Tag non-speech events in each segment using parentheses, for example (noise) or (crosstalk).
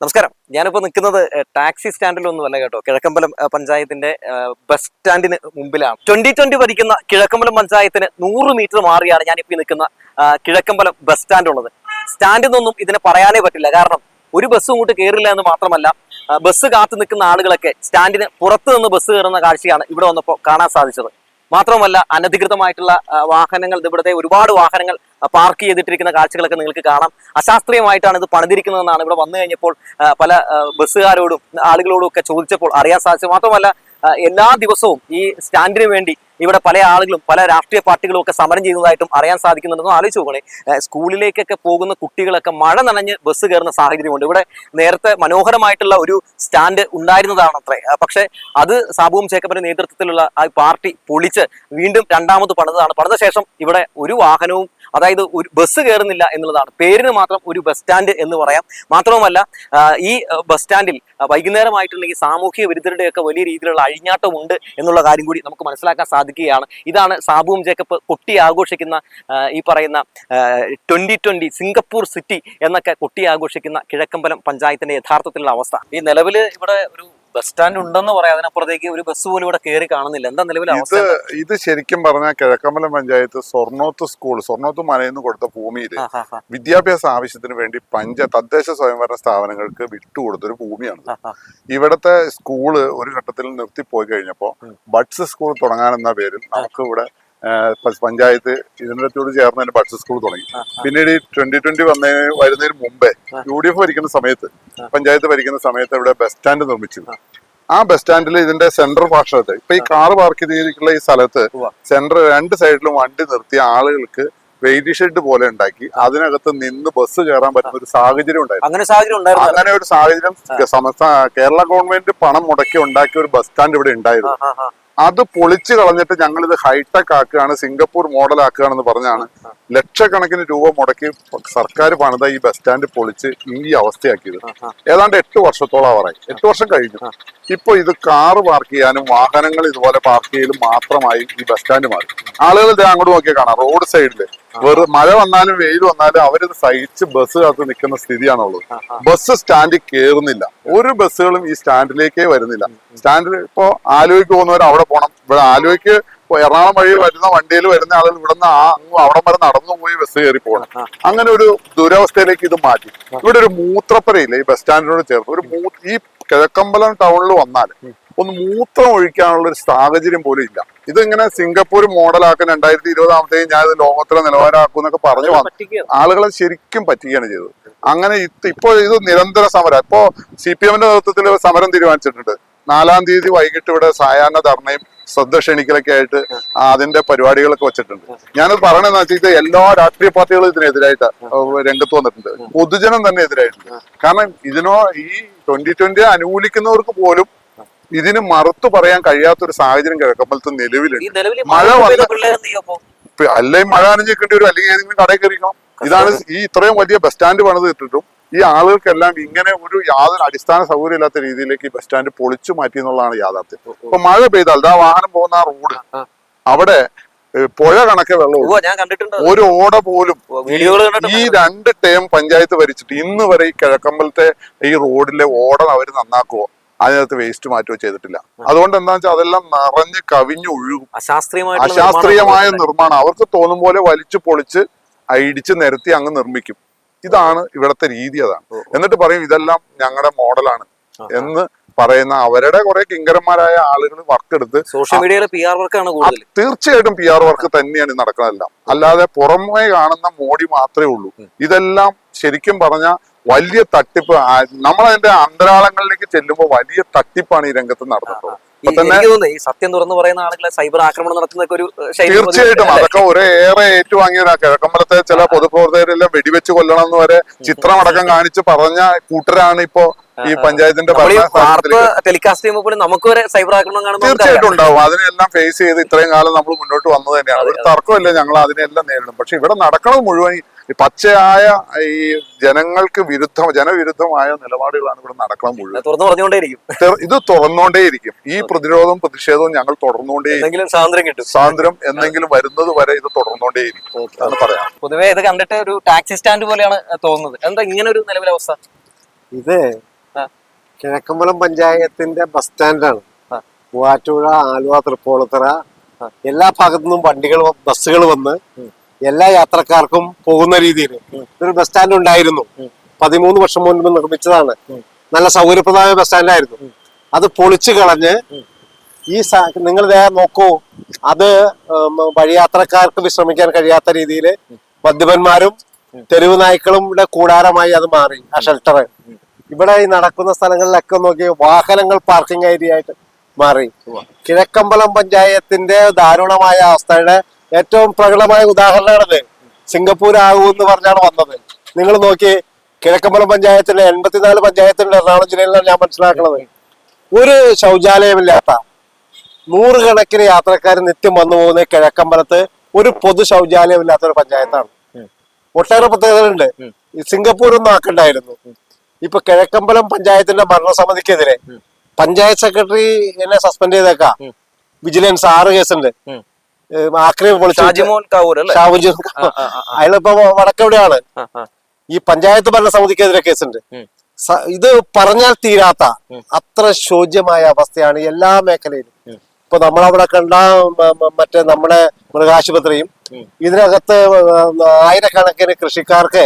നമസ്കാരം. ഞാനിപ്പോൾ നിൽക്കുന്നത് ടാക്സി സ്റ്റാൻഡിലൊന്നുമല്ല കേട്ടോ. കിഴക്കമ്പലം പഞ്ചായത്തിന്റെ ബസ് സ്റ്റാൻഡിന് മുമ്പിലാണ്. ട്വന്റി ട്വന്റി ഭരിക്കുന്ന കിഴക്കമ്പലം പഞ്ചായത്തിന് നൂറ് മീറ്റർ മാറിയാണ് ഞാനിപ്പോൾ നിൽക്കുന്ന കിഴക്കമ്പലം ബസ് സ്റ്റാൻഡ് ഉള്ളത് സ്റ്റാൻഡിൽ നിന്നൊന്നും ഇതിനെ പറയാനേ പറ്റില്ല. കാരണം ഒരു ബസ്സും ഇങ്ങോട്ട് കയറില്ല എന്ന് മാത്രമല്ല ബസ് കാത്തു നിൽക്കുന്ന ആളുകളൊക്കെ സ്റ്റാൻഡിന് പുറത്ത് നിന്ന് ബസ് കയറുന്ന കാഴ്ചയാണ് ഇവിടെ വന്നപ്പോൾ കാണാൻ സാധിച്ചത്. മാത്രമല്ല അനധികൃതമായിട്ടുള്ള വാഹനങ്ങൾ ഇവിടുത്തെ ഒരുപാട് വാഹനങ്ങൾ പാർക്ക് ചെയ്തിട്ടിരിക്കുന്ന കാഴ്ചകളൊക്കെ നിങ്ങൾക്ക് കാണാം. അശാസ്ത്രീയമായിട്ടാണ് ഇത് പണിതിരിക്കുന്നതെന്നാണ് ഇവിടെ വന്നു കഴിഞ്ഞപ്പോൾ പല ബസ്സുകാരോടും ആളുകളോടും ഒക്കെ ചോദിച്ചപ്പോൾ അറിയാൻ സാധിച്ചു മാത്രമല്ല എല്ലാ ദിവസവും ഈ സ്റ്റാൻഡിന് വേണ്ടി ഇവിടെ പല ആളുകളും പല രാഷ്ട്രീയ പാർട്ടികളും ഒക്കെ സമരം ചെയ്യുന്നതായിട്ടും അറിയാൻ സാധിക്കുന്നുണ്ടെന്ന് ആലോചിച്ച് നോക്കണേ. സ്കൂളിലേക്കൊക്കെ പോകുന്ന കുട്ടികളൊക്കെ മഴ നനഞ്ഞ് ബസ് കയറുന്ന സാഹചര്യമുണ്ട്. ഇവിടെ നേരത്തെ മനോഹരമായിട്ടുള്ള ഒരു സ്റ്റാൻഡ് ഉണ്ടായിരുന്നതാണ് അത്രേ പക്ഷേ അത് സാബുവും ചേക്കപ്പന്റെ നേതൃത്വത്തിലുള്ള ആ പാർട്ടി പൊളിച്ച് വീണ്ടും രണ്ടാമത് പണിതാണ് പണിത ശേഷം ഇവിടെ ഒരു വാഹനവും അതായത് ഒരു ബസ് കയറുന്നില്ല എന്നുള്ളതാണ്. പേരിന് മാത്രം ഒരു ബസ് സ്റ്റാൻഡ് എന്ന് പറയാം. മാത്രവുമല്ല ഈ ബസ് സ്റ്റാൻഡിൽ വൈകുന്നേരമായിട്ടുണ്ടെങ്കിൽ സാമൂഹിക വിരുദ്ധരുടെയൊക്കെ വലിയ രീതിയിലുള്ള അഴിഞ്ഞാട്ടമുണ്ട് എന്നുള്ള കാര്യം കൂടി നമുക്ക് മനസ്സിലാക്കാൻ സാധിക്കുകയാണ്. ഇതാണ് സാബുവും ജേക്കബ് കൊട്ടി ആഘോഷിക്കുന്ന ഈ പറയുന്ന ട്വന്റി ട്വന്റി സിംഗപ്പൂർ സിറ്റി എന്നൊക്കെ കൊട്ടി ആഘോഷിക്കുന്ന കിഴക്കമ്പലം പഞ്ചായത്തിന്റെ യഥാർത്ഥത്തിലുള്ള അവസ്ഥ. ഈ നിലവിൽ ഇവിടെ ഒരു ബസ് സ്റ്റാൻഡ് ഉണ്ടെന്ന് പറയാം. അതിനപ്പുറത്തേക്ക് ഒരു ബസ് പോലും ഇവിടെ കയറി കാണുന്നില്ല. എന്താ നിലവിൽ ഇത് ഇത് ശരിക്കും പറഞ്ഞാൽ കിഴക്കമ്പലം പഞ്ചായത്ത് സ്വർണോത്ത് സ്കൂൾ സ്വർണോത്ത് മലയെന്ന് കൊടുത്ത ഭൂമിയിൽ വിദ്യാഭ്യാസ ആവശ്യത്തിന് വേണ്ടി പഞ്ച തദ്ദേശ സ്വയംഭരണ സ്ഥാപനങ്ങൾക്ക് വിട്ടുകൊടുത്തൊരു ഭൂമിയാണ്. ഇവിടത്തെ സ്കൂൾ ഒരു ഘട്ടത്തിൽ നിർത്തിപ്പോയി കഴിഞ്ഞപ്പോൾ ബഡ്സ് സ്കൂൾ തുടങ്ങാനെന്ന പേരിൽ നമുക്ക് ഇവിടെ പഞ്ചായത്ത് ഇതിനോട് ചേർന്ന് തന്നെ ബഡ്സ് സ്കൂൾ തുടങ്ങി. പിന്നീട് ഈ ട്വന്റി ട്വന്റി വന്നതിന് വരുന്നതിന് മുമ്പേ. യു ഡി എഫ് ഭരിക്കുന്ന സമയത്ത് പഞ്ചായത്ത് ഭരിക്കുന്ന സമയത്ത് ഇവിടെ ബസ് സ്റ്റാൻഡ് നിർമ്മിച്ചു. ആ. ബസ് സ്റ്റാൻഡിൽ ഇതിന്റെ സെന്റർ ഭാഷത്ത് ഇപ്പൊ ഈ കാർ പാർക്ക് ചെയ്തിരിക്കുന്ന ഈ സ്ഥലത്ത് സെന്റർ സെൻട്രൽ രണ്ട് സൈഡിലും വണ്ടി നിർത്തിയ ആളുകൾക്ക് വെയിറ്റ് ഷെഡ് പോലെ ഉണ്ടാക്കി. അതിനകത്ത് നിന്ന് ബസ് കയറാൻ പറ്റുന്ന ഒരു സാഹചര്യം ഉണ്ടായിരുന്നു അങ്ങനെ സാഹചര്യം അങ്ങനെ ഒരു സാഹചര്യം സംസ്ഥാന കേരള ഗവൺമെന്റ് പണം മുടക്കി ഉണ്ടാക്കിയ ഒരു ബസ് സ്റ്റാൻഡ് ഇവിടെ ഉണ്ടായിരുന്നു. അത് പൊളിച്ചു കളഞ്ഞിട്ട് ഞങ്ങൾ ഇത് ഹൈടെക് ആക്കുകയാണ് സിംഗപ്പൂർ മോഡൽ ആക്കുകയാണെന്ന് പറഞ്ഞാണ്. ലക്ഷക്കണക്കിന് രൂപ മുടക്കി സർക്കാർ പണിത ഈ ബസ് സ്റ്റാൻഡ് പൊളിച്ച് ഈ അവസ്ഥയാക്കിയത്. ഏതാണ്ട് എട്ട് വർഷത്തോളം ആവാറായി. എട്ട് വർഷം കഴിഞ്ഞു. ഇപ്പൊ ഇത് കാറ് പാർക്ക് ചെയ്യാനും വാഹനങ്ങൾ ഇതുപോലെ പാർക്ക് ചെയ്യലും മാത്രമായി ഈ ബസ് സ്റ്റാൻഡ് മാറി. ആളുകൾ ഇത് അങ്ങോട്ട് നോക്കിയാൽ കാണാം. റോഡ് സൈഡിൽ വെറും മഴ വന്നാലും വെയിൽ വന്നാലും അവരത് സഹിച്ച് ബസ് കാത്ത് നിൽക്കുന്ന സ്ഥിതിയാണുള്ളത്. ബസ് സ്റ്റാൻഡിൽ കയറുന്നില്ല ഒരു ബസ്സുകളും ഈ സ്റ്റാൻഡിലേക്കേ വരുന്നില്ല. സ്റ്റാൻഡിൽ ഇപ്പോ ആലുവയ്ക്ക് പോകുന്നവർ അവിടെ പോകണം ഇവിടെ ആലുവയ്ക്ക് എറണാകുളം വഴി വരുന്ന വണ്ടിയിൽ വരുന്ന ആളുകൾ ഇവിടുന്ന് ആ അങ്ങ് അവിടം വരെ നടന്നു പോയി ബസ് കയറി പോകണം അങ്ങനെ ഒരു ദുരവസ്ഥയിലേക്ക് ഇത് മാറ്റി. ഇവിടെ ഒരു മൂത്രപ്പുരയില്ല ഈ ബസ് സ്റ്റാൻഡിനോട് ചേർത്ത്. ഒരു ഈ കിഴക്കമ്പലം ടൗണിൽ വന്നാൽ ഒന്ന് മൂത്രം ഒഴിക്കാനുള്ള ഒരു സാഹചര്യം പോലും ഇല്ല. ഇതിങ്ങനെ സിംഗപ്പൂർ മോഡലാക്കാൻ രണ്ടായിരത്തി ഇരുപതാമത്തേക്ക് ഞാൻ ഇത് ലോകത്തിലെ നിലവാരമാക്കും എന്നൊക്കെ പറഞ്ഞു വന്നു. ആളുകളെ ശരിക്കും പറ്റുകയാണ് ചെയ്തത്. അങ്ങനെ ഇപ്പൊ ഇത് നിരന്തര സമരം. ഇപ്പോ സി പി എമ്മിന്റെ നേതൃത്വത്തിൽ സമരം തീരുമാനിച്ചിട്ടുണ്ട്. നാലാം തീയതി വൈകിട്ട് ഇവിടെ സായാഹ്ന ധർണയും ശ്രദ്ധ ക്ഷണിക്കലൊക്കെ ആയിട്ട് അതിന്റെ പരിപാടികളൊക്കെ വെച്ചിട്ടുണ്ട്. ഞാനത് പറയണെന്ന് വെച്ചാൽ എല്ലാ രാഷ്ട്രീയ പാർട്ടികളും ഇതിനെതിരായിട്ട് രംഗത്ത് വന്നിട്ടുണ്ട്. പൊതുജനം തന്നെ എതിരായിട്ടുണ്ട്. കാരണം ഇതിനോ ഈ ട്വന്റി ട്വന്റി അനുകൂലിക്കുന്നവർക്ക് പോലും ഇതിന് മറുത്തു പറയാൻ കഴിയാത്തൊരു സാഹചര്യം കിഴക്കമ്പലത്ത് നിലവിലുണ്ട്. മഴ വന്ന- അപ്പോ? അല്ലെങ്കിൽ മഴ നനഞ്ഞിക്കേണ്ടി വരും അല്ലെങ്കിൽ ഏതെങ്കിലും കടയിൽ കയറിക്കണം ഇതാണ് ഈ ഇത്രയും വലിയ ബസ് സ്റ്റാൻഡ് പണിത് ഇട്ടിട്ടും ഈ ആളുകൾക്കെല്ലാം ഇങ്ങനെ ഒരു യാതൊരു അടിസ്ഥാന സൗകര്യം ഇല്ലാത്ത രീതിയിലേക്ക് ഈ ബസ് സ്റ്റാൻഡ് പൊളിച്ചു മാറ്റി എന്നുള്ളതാണ് യാഥാർത്ഥ്യം. ഇപ്പൊ മഴ പെയ്താൽ ആ വാഹനം പോകുന്ന ആ റോഡ്. അവിടെ പുഴ കണക്കെ വെള്ളം ഒരു ഓട പോലും ഈ രണ്ട് ടേം പഞ്ചായത്ത് ഭരിച്ചിട്ട് ഇന്ന് വരെ ഈ കിഴക്കമ്പലത്തെ ഈ റോഡിലെ ഓട അവർ നന്നാക്കുവോ? അതിനകത്ത് വേസ്റ്റ് മാറ്റുകയോ ചെയ്തിട്ടില്ല. അതുകൊണ്ട് എന്താ വെച്ചാൽ അതെല്ലാം നിറഞ്ഞ് കവിഞ്ഞ് ഒഴുകും അശാസ്ത്രീയമായ നിർമ്മാണം. അവർക്ക് തോന്നും പോലെ വലിച്ചു പൊളിച്ച് അയിടിച്ച് നിരത്തി അങ്ങ് നിർമ്മിക്കും. ഇതാണ് ഇവിടത്തെ രീതി അതാണ്. എന്നിട്ട് പറയും ഇതെല്ലാം ഞങ്ങളുടെ മോഡലാണ് എന്ന് പറയുന്ന അവരുടെ കുറെ കിങ്കരന്മാരായ ആളുകൾ വർക്ക് എടുത്ത് സോഷ്യൽ മീഡിയയിലെ പി ആർ വർക്കാണ് കൂടുതൽ തീർച്ചയായിട്ടും പി ആർ വർക്ക് തന്നെയാണ് നടക്കുന്നതെല്ലാം. അല്ലാതെ പുറമേ കാണുന്ന മോഡി മാത്രമേ ഉള്ളൂ. ഇതെല്ലാം ശരിക്കും പറഞ്ഞ വലിയ തട്ടിപ്പ് നമ്മളതിന്റെ അന്തരാളങ്ങളിലേക്ക് ചെല്ലുമ്പോൾ വലിയ തട്ടിപ്പാണ് ഈ രംഗത്ത് നടന്നിട്ടുള്ളത്. ഈ സത്യം തുറന്നു പറയുന്ന ആളുകളെ സൈബർ ആക്രമണം നടത്തുന്നൊക്കെ ഒരു തീർച്ചയായിട്ടും. അതൊക്കെ ഒരേ ഏറെ ഏറ്റുവാങ്ങിയവരാ കിഴക്കമ്പലത്തെ ചില പൊതുപ്രവർത്തകരെല്ലാം വെടിവെച്ച് കൊല്ലണം എന്ന് വരെ ചിത്രമടക്കം കാണിച്ച് പറഞ്ഞ കൂട്ടരാണ് ഇപ്പോ ഈ പഞ്ചായത്തിന്റെ ടെലികാസ്റ്റ് ചെയ്യുമ്പോൾ പോലും നമുക്ക് വരെ സൈബർ ആക്രമണം കാണുമ്പോൾ തീർച്ചയായിട്ടും ഉണ്ടാവും. അതിനെല്ലാം ഫേസ് ചെയ്ത് ഇത്രയും കാലം നമ്മൾ മുന്നോട്ട് വന്നത് തന്നെയാണ്. ഒരു തർക്കമില്ല ഞങ്ങൾ അതിനെല്ലാം നേരിടും. പക്ഷെ ഇവിടെ നടക്കുന്നത് മുഴുവൻ പച്ചയായ ഈ ജനങ്ങൾക്ക് വിരുദ്ധ ജനവിരുദ്ധമായ നിലപാടുകളാണ് ഇവിടെ നടക്കുന്നത് മുഴുവൻ. തുറന്നുകൊണ്ടേയിരിക്കും ഇത് തുറന്നുകൊണ്ടേയിരിക്കും. ഈ പ്രതിരോധവും പ്രതിഷേധവും ഞങ്ങൾ തുടർന്നുകൊണ്ടേയിരിക്കും സ്വാതന്ത്ര്യം കിട്ടും. സ്വാതന്ത്ര്യം എന്തെങ്കിലും വരുന്നത് വരെ ഇത് തുടർന്നുകൊണ്ടേയിരിക്കും എന്ന് പറയാം പൊതുവേ ഇത് കണ്ടിട്ട് ഒരു ടാക്സി സ്റ്റാൻഡ് പോലെയാണ് തോന്നുന്നത്. എന്താ ഇങ്ങനെ ഒരു നിലവിലെ അവസ്ഥ? ഇത്. കിഴക്കമ്പലം പഞ്ചായത്തിന്റെ ബസ് സ്റ്റാൻഡാണ്. മൂവാറ്റുപുഴ ആലുവ തൃപ്പൂണിത്തറ എല്ലാ ഭാഗത്തു നിന്നും വണ്ടികൾ ബസ്സുകൾ വന്ന് എല്ലാ യാത്രക്കാർക്കും പോകുന്ന രീതിയിൽ ഒരു ബസ് സ്റ്റാൻഡ് ഉണ്ടായിരുന്നു. പതിമൂന്ന് വർഷം മുൻപ് നിർമ്മിച്ചതാണ്. നല്ല സൗകര്യപ്രദമായ ബസ് സ്റ്റാൻഡായിരുന്നു. അത് പൊളിച്ചു കളഞ്ഞ് ഈ നിങ്ങൾ നോക്കൂ അത് വഴിയാത്രക്കാർക്ക് വിശ്രമിക്കാൻ കഴിയാത്ത രീതിയിൽ മദ്യപന്മാരും തെരുവ് നായ്ക്കളുടെ കൂടാരമായി അത് മാറി ആ ഷെൽട്ടർ ഇവിടെ ഈ നടക്കുന്ന സ്ഥലങ്ങളിലൊക്കെ നോക്കി വാഹനങ്ങൾ പാർക്കിംഗ് ഏരിയ ആയിട്ട് മാറി. കിഴക്കമ്പലം പഞ്ചായത്തിന്റെ ദാരുണമായ അവസ്ഥയുടെ ഏറ്റവും പ്രകടമായ ഉദാഹരണമാണിത്. സിംഗപ്പൂർ ആകൂ എന്ന് പറഞ്ഞാണ് വന്നത്. നിങ്ങൾ നോക്കി കിഴക്കമ്പലം പഞ്ചായത്തിന്റെ എൺപത്തിനാല് പഞ്ചായത്തിന്റെ എറണാകുളം ജില്ലയിലാണ് ഞാൻ മനസ്സിലാക്കുന്നത്. ഒരു ശൗചാലയമില്ലാത്ത നൂറുകണക്കിന് യാത്രക്കാർ നിത്യം വന്നു പോകുന്ന കിഴക്കമ്പലത്ത് ഒരു പൊതു ശൗചാലയം ഇല്ലാത്ത ഒരു പഞ്ചായത്താണ്. ഒട്ടേറെ പ്രത്യേകതകളുണ്ട്. സിംഗപ്പൂർ ഒന്നും ആക്കണ്ടായിരുന്നു. ഇപ്പൊ കിഴക്കമ്പലം പഞ്ചായത്തിന്റെ ഭരണസമിതിക്കെതിരെ പഞ്ചായത്ത് സെക്രട്ടറി എന്നെ സസ്പെൻഡ് ചെയ്തേക്കാ. വിജിലൻസ് ആറ് കേസുണ്ട്. ആക്രമി അയാളിപ്പോ വടക്കെവിടെയാണ്. ഈ പഞ്ചായത്ത് ഭരണസമിതിക്കെതിരെ കേസുണ്ട്. ഇത് പറഞ്ഞാൽ തീരാത്ത അത്ര ശോച്യമായ അവസ്ഥയാണ് എല്ലാ മേഖലയിലും. ഇപ്പൊ നമ്മളവിടെ കണ്ട മറ്റേ നമ്മുടെ മൃഗാശുപത്രിയും ഇതിനകത്ത് ആയിരക്കണക്കിന് കൃഷിക്കാർക്ക്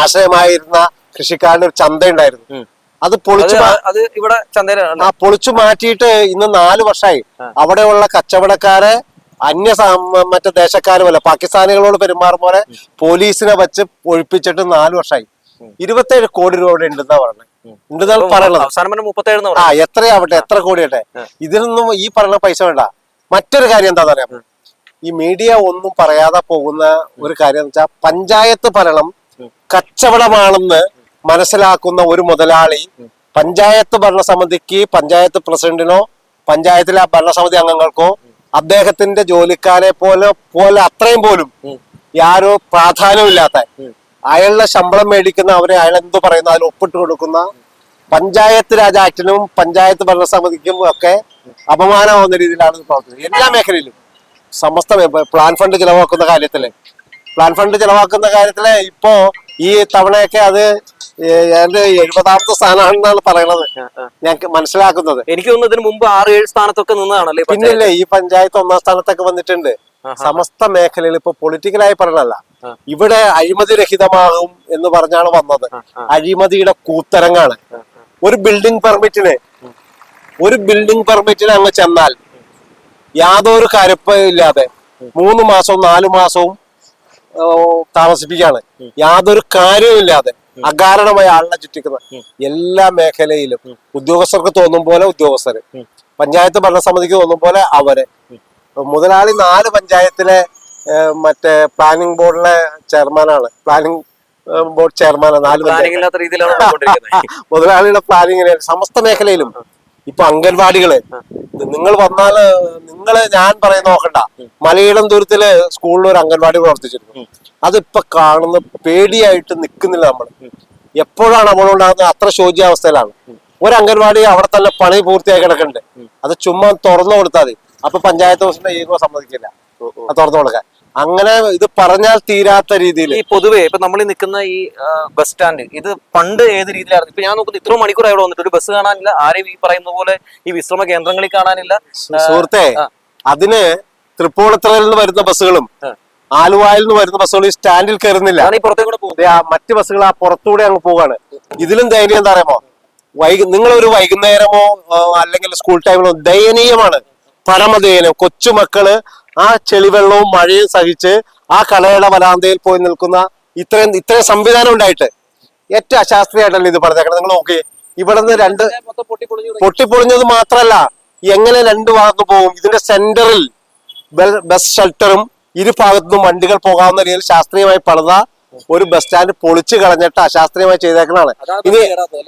ആശ്രയമായിരുന്ന കൃഷിക്കാരുടെ ഒരു ചന്ത ഉണ്ടായിരുന്നു അത് പൊളിച്ചു അത് ഇവിടെ ചന്തയിലാണ് ആ പൊളിച്ചു മാറ്റിയിട്ട് ഇന്ന് നാല് വർഷമായി അവിടെയുള്ള കച്ചവടക്കാരെ അന്യ മറ്റേ ദേശക്കാരുമല്ല പാകിസ്ഥാനികളോട് പെരുമാറും പോലെ പോലീസിനെ വെച്ച് ഒഴിപ്പിച്ചിട്ട് നാല് വർഷമായി ഇരുപത്തേഴ് കോടി രൂപ അവിടെ ഉണ്ടെന്നാ പറഞ്ഞത് ഉണ്ടെന്നാണ് പറയുന്നത്. ആ എത്രയാവട്ടെ എത്ര കോടിയാട്ടെ. ഇതിനൊന്നും ഈ പറഞ്ഞ പൈസ വേണ്ട. മറ്റൊരു കാര്യം എന്താ പറയാ ഈ മീഡിയ ഒന്നും പറയാതെ പോകുന്ന ഒരു കാര്യം എന്ന് വെച്ചാൽ പഞ്ചായത്ത് ഭരണം കച്ചവടമാണെന്ന് മനസ്സിലാക്കുന്ന ഒരു മുതലാളി പഞ്ചായത്ത് ഭരണസമിതിക്ക് പഞ്ചായത്ത് പ്രസിഡന്റിനോ പഞ്ചായത്തിലെ ഭരണസമിതി അംഗങ്ങൾക്കോ അദ്ദേഹത്തിന്റെ ജോലിക്കാരെ പോലെ പോലെ അത്രയും പോലും യാരോ പ്രാധാന്യമില്ലാത്ത. അയാളുടെ ശമ്പളം മേടിക്കുന്ന അവരെ അയാൾ എന്തു പറയുന്ന? അതിൽ ഒപ്പിട്ട് കൊടുക്കുന്ന പഞ്ചായത്ത് രാജ് ആക്ടിനും പഞ്ചായത്ത് ഭരണസമിതിക്കും ഒക്കെ അപമാനമാവുന്ന രീതിയിലാണ് പ്രവർത്തിക്കുന്നത് എല്ലാ മേഖലയിലും സമസ്ത പ്ലാൻ ഫണ്ട് ചിലവാക്കുന്ന കാര്യത്തിൽ. പ്ലാൻ ഫണ്ട് ചിലവാക്കുന്ന കാര്യത്തിൽ ഇപ്പോ ഈ തവണയൊക്കെ അത് ഏതാണ്ട് എഴുപതാമത്തെ സ്ഥാനമാണെന്നാണ് പറയണത്. ഞാൻ മനസ്സിലാക്കുന്നത്. എനിക്ക് തോന്നുന്നു ഇതിന് മുമ്പ് ആറ് ഏഴ് സ്ഥാനത്തൊക്കെ നിന്നതാണല്ലേ? പിന്നില്ലേ ഈ പഞ്ചായത്ത് ഒന്നാം സ്ഥാനത്തൊക്കെ വന്നിട്ടുണ്ട്. സമസ്ത മേഖലയിൽ ഇപ്പൊ പൊളിറ്റിക്കലായി പറയണല്ല ഇവിടെ അഴിമതി രഹിതമാകും എന്ന് പറഞ്ഞാണ് വന്നത്. അഴിമതിയുടെ കൂത്തരങ്ങാണ്. ഒരു ബിൽഡിംഗ് പെർമിറ്റിന് ഒരു ബിൽഡിംഗ് പെർമിറ്റിന് അങ്ങ് ചെന്നാൽ യാതൊരു കരുപ്പും ഇല്ലാതെ മൂന്ന് മാസവും നാലു മാസവും താമസിപ്പിക്കുകയാണ് താമസിപ്പിക്കാണ്. യാതൊരു കാര്യവുമില്ലാതെ അകാരണമായ ആളിനെ ചുറ്റിക്കുന്ന എല്ലാ മേഖലയിലും ഉദ്യോഗസ്ഥർക്ക് തോന്നും പോലെ ഉദ്യോഗസ്ഥര്. പഞ്ചായത്ത് ഭരണസമിതിക്ക് തോന്നും പോലെ അവർ. മുതലാളി നാല് പഞ്ചായത്തിലെ മറ്റേ പ്ലാനിംഗ് ബോർഡിലെ ചെയർമാനാണ്. പ്ലാനിംഗ് ബോർഡ് ചെയർമാനാണ് നാല് (laughs) മുതലാളിയുടെ പ്ലാനിങ്ങിന് സമസ്ത മേഖലയിലും ഇപ്പൊ അംഗൻവാടികൾ. നിങ്ങൾ വന്നാൽ നിങ്ങൾ ഞാൻ പറയുന്ന നോക്കണ്ട. മലയിടം ദൂരത്തിൽ സ്കൂളിൽ ഒരു അംഗൻവാടി പ്രവർത്തിച്ചിരുന്നു. അതിപ്പൊ കാണുന്ന പേടിയായിട്ട് നിൽക്കുന്നില്ല നമ്മൾ എപ്പോഴാണ് നമ്മളുണ്ടാകുന്നത്? അത്ര ശോച്യാവസ്ഥയിലാണ്. ഒരു അംഗൻവാടി അവിടെ തന്നെ പണി പൂർത്തിയായി കിടക്കുന്നുണ്ട് അത് ചുമ്മാ തുറന്നു കൊടുത്താൽ മതി. അപ്പൊ പഞ്ചായത്ത് ഓഫീസിന്റെ ഏകോ സമ്മതിക്കില്ല. തുറന്നു കൊടുക്കാൻ. അങ്ങനെ ഇത് പറഞ്ഞാൽ തീരാത്ത രീതിയിൽ ഈ പൊതുവേ ഇപ്പൊ നമ്മൾ നിൽക്കുന്ന ഈ ബസ് സ്റ്റാൻഡ് ഇത് പണ്ട് ഏത് രീതിയിലായിരുന്നു? ഇപ്പൊ ഞാൻ നോക്കുന്നത് ഇത്ര മണിക്കൂർ അവിടെ വന്നിട്ട് ഒരു ബസ് കാണാനില്ല ആരെയും ഈ പറയുന്ന പോലെ ഈ വിശ്രമ കേന്ദ്രങ്ങളിൽ കാണാനില്ല. സുഹൃത്തെ. അതിന് തൃപ്പൂണിത്തറയിൽ നിന്ന് വരുന്ന ബസ്സുകളും. ആലുവായിൽ നിന്ന് വരുന്ന ബസ്സുകൾ ഈ സ്റ്റാൻഡിൽ കയറുന്നില്ല. മറ്റു ബസ്സുകൾ ആ പുറത്തൂടെ അങ്ങ് പോവാണ്. ഇതിലും ദയനീയം എന്താ പറയുമോ വൈകു ഒരു വൈകുന്നേരമോ അല്ലെങ്കിൽ സ്കൂൾ ടൈമിലോ ദയനീയമാണ്. പരമദയനം കൊച്ചുമക്കൾ ആ ചെളിവെള്ളവും മഴയും സഹിച്ച് ആ കലയുടെ വലാന്തയിൽ പോയി നിൽക്കുന്ന ഇത്രയും ഇത്രയും സംവിധാനം ഉണ്ടായിട്ട് ഏറ്റവും അശാസ്ത്രീയമായിട്ടല്ലേ ഇത് പറഞ്ഞേക്കണം? നിങ്ങൾ നോക്കി. ഇവിടെ നിന്ന് രണ്ട് പൊട്ടിപ്പൊളിഞ്ഞത് മാത്രല്ല എങ്ങനെ രണ്ട് ഭാഗത്ത് പോകും. ഇതിന്റെ സെന്ററിൽ ബസ് ഷെൽട്ടറും ഇരു ഭാഗത്തുനിന്നും വണ്ടികൾ പോകാവുന്ന രീതിയിൽ ശാസ്ത്രീയമായി പണിത ഒരു ബസ് സ്റ്റാൻഡ് പൊളിച്ചു കളഞ്ഞിട്ട് അശാസ്ത്രീയമായി ചെയ്തേക്കണാണ് ഇനി?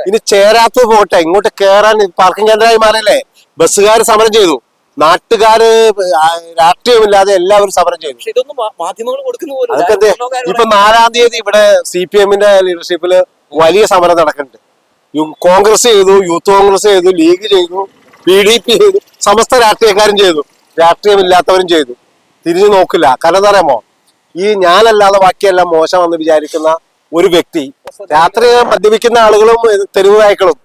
ഇനി ചേരാത്തത് പോട്ടെ. ഇങ്ങോട്ട് കേറാൻ പാർക്കിംഗ് കേന്ദ്രമായി മാറിയല്ലേ? ബസ്സുകാർ സമരം ചെയ്തു. നാട്ടുകാര് രാഷ്ട്രീയമില്ലാതെ എല്ലാവരും സമരം ചെയ്തു. അതൊക്കെ എന്തേ? ഇപ്പൊ നാലാം തീയതി ഇവിടെ സി പി എമ്മിന്റെ ലീഡർഷിപ്പിൽ വലിയ സമരം നടക്കുന്നുണ്ട്. കോൺഗ്രസ് ചെയ്തു യൂത്ത് കോൺഗ്രസ് ചെയ്തു ലീഗ് ചെയ്തു പി ഡി പി ചെയ്തു സമസ്ത രാഷ്ട്രീയക്കാരും ചെയ്തു. രാഷ്ട്രീയമില്ലാത്തവരും ചെയ്തു. തിരിഞ്ഞു നോക്കില്ല. കാരണം എന്താ ഈ ഞാനല്ലാതെ ബാക്കിയെല്ലാം മോശമെന്ന് വിചാരിക്കുന്ന ഒരു വ്യക്തി രാത്രി മദ്യപിക്കുന്ന ആളുകളും തെരുവ് നായ്ക്കളും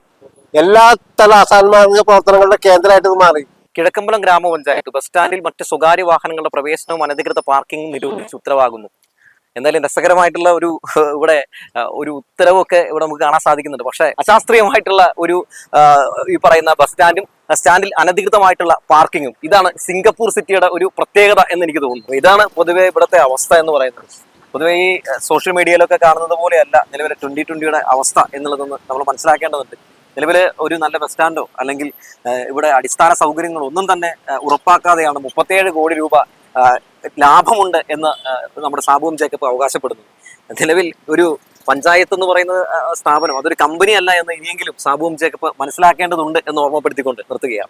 എല്ലാ തല അസാൻമാർഗ പ്രവർത്തനങ്ങളുടെ കേന്ദ്രമായിട്ട് ഇത് മാറി. കിഴക്കമ്പലം ഗ്രാമപഞ്ചായത്ത് ബസ് സ്റ്റാൻഡിൽ മറ്റ് സ്വകാര്യ വാഹനങ്ങളുടെ പ്രവേശനവും അനധികൃത പാർക്കിംഗും നിരോധിച്ച് ഉത്തരവാകുന്നു. എന്തായാലും രസകരമായിട്ടുള്ള ഒരു ഇവിടെ ഒരു ഉത്തരവൊക്കെ ഇവിടെ നമുക്ക് കാണാൻ സാധിക്കുന്നുണ്ട്. പക്ഷേ അശാസ്ത്രീയമായിട്ടുള്ള ഒരു ഈ പറയുന്ന ബസ് സ്റ്റാൻഡും സ്റ്റാൻഡിൽ അനധികൃതമായിട്ടുള്ള പാർക്കിങ്ങും. ഇതാണ് സിംഗപ്പൂർ സിറ്റിയുടെ ഒരു പ്രത്യേകത എന്ന് എനിക്ക് തോന്നുന്നു. ഇതാണ് പൊതുവെ ഇവിടുത്തെ അവസ്ഥ എന്ന് പറയുന്നത്. പൊതുവെ ഈ സോഷ്യൽ മീഡിയയിലൊക്കെ കാണുന്നത് പോലെയല്ല നിലവിലെ ട്വന്റി ട്വന്റിയുടെ അവസ്ഥ എന്നുള്ളതെന്ന് നമ്മൾ മനസ്സിലാക്കേണ്ടതുണ്ട്. നിലവിൽ ഒരു നല്ല ബസ് സ്റ്റാൻഡോ അല്ലെങ്കിൽ ഇവിടെ അടിസ്ഥാന സൗകര്യങ്ങളോ ഒന്നും തന്നെ ഉറപ്പാക്കാതെയാണ് മുപ്പത്തേഴ് കോടി രൂപ ലാഭമുണ്ട് എന്ന് നമ്മുടെ സാബുവും ജേക്കബ് അവകാശപ്പെടുന്നു നിലവിൽ ഒരു പഞ്ചായത്ത് എന്ന് പറയുന്ന സ്ഥാപനം. അതൊരു കമ്പനി അല്ല എന്ന് ഇനിയെങ്കിലും സാബുവും ജേക്കബ് മനസ്സിലാക്കേണ്ടതുണ്ട് എന്ന് ഓർമ്മപ്പെടുത്തിക്കൊണ്ട് നിർത്തുകയാണ്.